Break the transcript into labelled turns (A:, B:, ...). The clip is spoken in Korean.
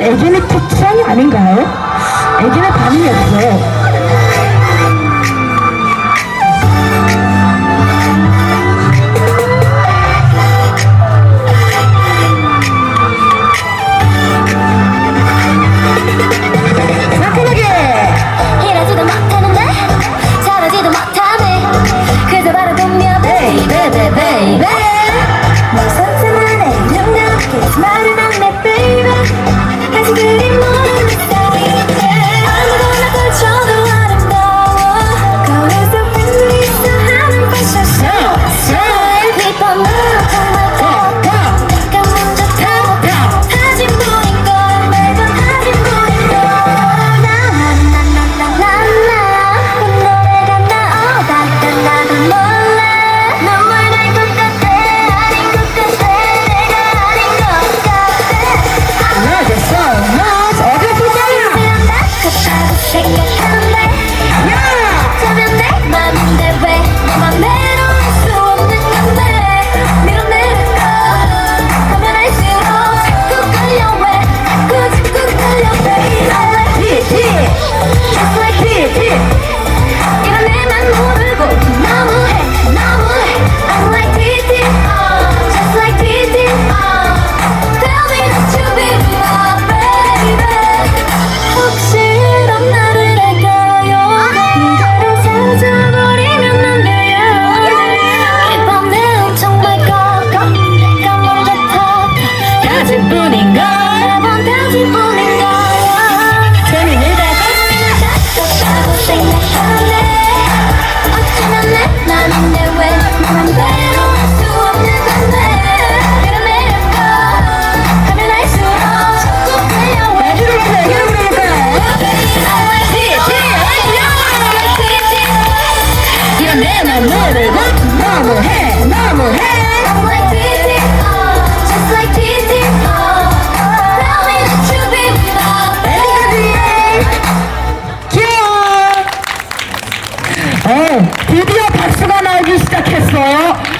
A: 애기는 특성이
B: 아닌가요? 애기는 반응이 없어요. 내 나만
A: 말을 너무해 너무해. 네, 드디어 박수가 나오기 시작했어요.